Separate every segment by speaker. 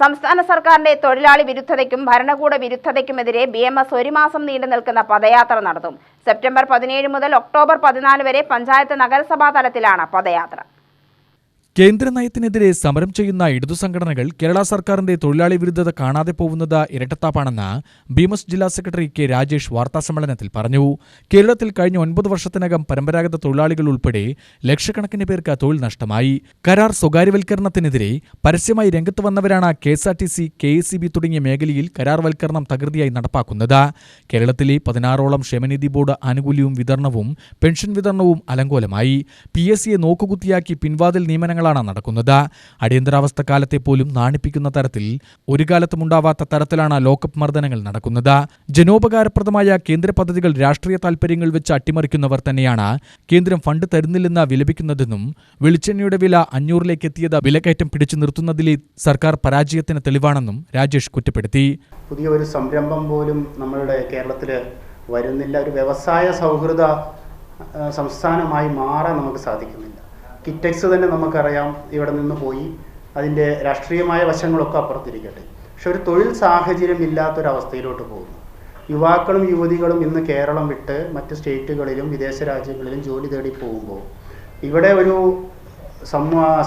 Speaker 1: സംസ്ഥാന സർക്കാരിന്റെ തൊഴിലാളി വിരുദ്ധതയ്ക്കും ഭരണകൂട വിരുദ്ധതയ്ക്കുമെതിരെ ബി എം എസ് ഒരു മാസം നീണ്ടു നിൽക്കുന്ന പദയാത്ര നടത്തും. സെപ്റ്റംബർ പതിനേഴ് മുതൽ ഒക്ടോബർ പതിനാല് വരെ പഞ്ചായത്ത് നഗരസഭാ തലത്തിലാണ് പദയാത്ര.
Speaker 2: കേന്ദ്ര നയത്തിനെതിരെ സമരം ചെയ്യുന്ന ഇടതു സംഘടനകൾ കേരള സർക്കാരിന്റെ തൊഴിലാളി വിരുദ്ധത കാണാതെ പോകുന്നത് ഇരട്ടത്താപ്പാണെന്ന് ബിമസ് ജില്ലാ സെക്രട്ടറി കെ രാജേഷ് വാർത്താസമ്മേളനത്തിൽ പറഞ്ഞു. കേരളത്തിൽ കഴിഞ്ഞ ഒൻപത് വർഷത്തിനകം പരമ്പരാഗത തൊഴിലാളികൾ ഉൾപ്പെടെ ലക്ഷക്കണക്കിന് പേർക്ക് തൊഴിൽ നഷ്ടമായി. കരാർ സ്വകാര്യവൽക്കരണത്തിനെതിരെ പരസ്യമായി രംഗത്ത് വന്നവരാണ് K S R T C K S C B തുടങ്ങിയ മേഖലയിൽ കരാർവൽക്കരണം തകൃതിയായി നടപ്പാക്കുന്നത്. കേരളത്തിലെ പതിനാറോളം ക്ഷേമനിധി ബോർഡ് ആനുകൂല്യവും വിതരണവും പെൻഷൻ വിതരണവും അലങ്കോലമായി. പി എസ് സിയെ നോക്കുകുത്തിയാക്കി പിൻവാതിൽ നിയമനങ്ങളാണ് നടക്കുന്നത്. അടിയന്തരാവസ്ഥ കാലത്തെ പോലും നാണിപ്പിക്കുന്ന തരത്തിൽ ഒരു കാലത്തുമുണ്ടാവാത്ത തരത്തിലാണ് ലോക്കപ്പ് മർദ്ദനങ്ങൾ നടക്കുന്നത്. ജനോപകാരപ്രദമായ കേന്ദ്ര പദ്ധതികൾ രാഷ്ട്രീയ താൽപര്യങ്ങൾ വെച്ച് അട്ടിമറിക്കുന്നവർ തന്നെയാണ് കേന്ദ്രം ഫണ്ട് തരുന്നില്ലെന്ന് വിലപിക്കുന്നതെന്നും വെളിച്ചെണ്ണയുടെ വില അഞ്ഞൂറിലേക്ക് എത്തിയത് വിലക്കയറ്റം പിടിച്ചു നിർത്തുന്നതിലെ സർക്കാർ പരാജയത്തിന് തെളിവാണെന്നും രാജേഷ് കുറ്റപ്പെടുത്തി.
Speaker 3: പുതിയ ഒരു സംരംഭം പോലും നമ്മളുടെ കേരളത്തിൽ വരുന്നില്ല. ഒരു വ്യവസായ സൗഹൃദ സംസ്ഥാനമായി മാറാൻ നമുക്ക് സാധിക്കുന്നില്ല. കിറ്റക്സ് തന്നെ നമുക്കറിയാം ഇവിടെ നിന്ന് പോയി. അതിന്റെ രാഷ്ട്രീയമായ വശങ്ങളൊക്കെ അപ്പുറത്തിരിക്കട്ടെ. പക്ഷെ ഒരു തൊഴിൽ സാഹചര്യം ഇല്ലാത്തൊരവസ്ഥയിലോട്ട് പോകുന്നു. യുവാക്കളും യുവതികളും ഇന്ന് കേരളം വിട്ട് മറ്റ് സ്റ്റേറ്റുകളിലും വിദേശ രാജ്യങ്ങളിലും ജോലി തേടി പോകുമ്പോൾ ഇവിടെ ഒരു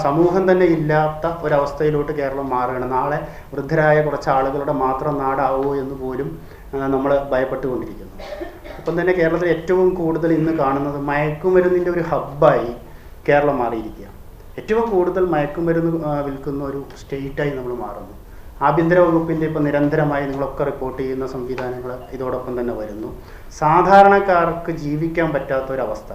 Speaker 3: സമൂഹം തന്നെ ഇല്ലാത്ത ഒരവസ്ഥയിലോട്ട് കേരളം മാറുകയാണ്. നാളെ വൃദ്ധരായ കുറച്ച് ആളുകളുടെ മാത്രം നാടാവുമോ എന്ന് പോലും നമ്മൾ ഭയപ്പെട്ടുകൊണ്ടിരിക്കുന്നു. അപ്പം തന്നെ കേരളത്തിൽ ഏറ്റവും കൂടുതൽ ഇന്ന് കാണുന്നത് മയക്കുമരുന്നിന്റെ ഒരു ഹബ്ബായി കേരളം മാറിയിരിക്കുക. ഏറ്റവും കൂടുതൽ മയക്കുമരുന്ന് വിൽക്കുന്ന ഒരു സ്റ്റേറ്റായി നമ്മൾ മാറുന്നു. ആഭ്യന്തര വകുപ്പിന്റെ ഇപ്പോൾ നിരന്തരമായി നിങ്ങളൊക്കെ റിപ്പോർട്ട് ചെയ്യുന്ന സംവിധാനങ്ങൾ ഇതോടൊപ്പം തന്നെ വരുന്നു. സാധാരണക്കാർക്ക് ജീവിക്കാൻ പറ്റാത്ത ഒരവസ്ഥ.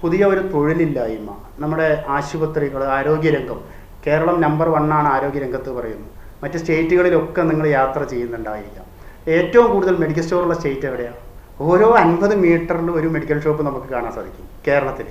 Speaker 3: പുതിയ ഒരു തൊഴിലില്ലായ്മ. നമ്മുടെ ആശുപത്രികൾ ആരോഗ്യരംഗം. കേരളം നമ്പർ വണ്ണാണ് ആരോഗ്യരംഗത്ത് പറയുന്നു. മറ്റ് സ്റ്റേറ്റുകളിലൊക്കെ നിങ്ങൾ യാത്ര ചെയ്യുന്നുണ്ടായിരിക്കാം. ഏറ്റവും കൂടുതൽ മെഡിക്കൽ സ്റ്റോറുള്ള സ്റ്റേറ്റ് എവിടെയാണ് ഓരോ അൻപത് മീറ്ററിലും ഒരു മെഡിക്കൽ ഷോപ്പ് നമുക്ക് കാണാൻ സാധിക്കും കേരളത്തിൽ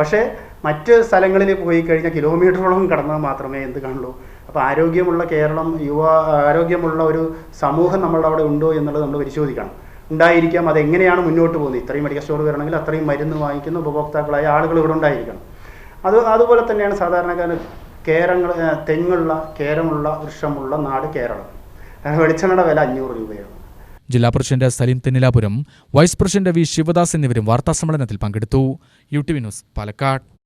Speaker 3: പക്ഷേ മറ്റ് സ്ഥലങ്ങളിൽ പോയി കഴിഞ്ഞാൽ കിലോമീറ്ററോളം കടന്നാൽ മാത്രമേ എന്ത് കാണുള്ളൂ. അപ്പോൾ ആരോഗ്യമുള്ള കേരളം യുവ ആരോഗ്യമുള്ള ഒരു സമൂഹം നമ്മളുടെ അവിടെ ഉണ്ടോ എന്നുള്ളത് നമ്മൾ പരിശോധിക്കണം. ഉണ്ടായിരിക്കാം അതെങ്ങനെയാണ് മുന്നോട്ട് പോകുന്നത്? ഇത്രയും മെഡിക്കൽ സ്റ്റോർ വരണമെങ്കിൽ അത്രയും മരുന്ന് വാങ്ങിക്കുന്ന ഉപഭോക്താക്കളായ ആളുകൾ ഇവിടെ ഉണ്ടായിരിക്കണം. അത് അതുപോലെ തന്നെയാണ് സാധാരണക്കാരൻ കേരങ്ങൾ തെങ്ങുള്ള കേരമുള്ള വൃക്ഷമുള്ള നാട് കേരളം. വെളിച്ചെണ്ണയുടെ വില അഞ്ഞൂറ് രൂപയാണ്.
Speaker 2: ജില്ലാ president Saleem Thennilapuram vice president V Sivadas എന്നിവരും വാർത്താസമ്മേളനത്തിൽ പങ്കെടുത്തു. U T V news Palakkad.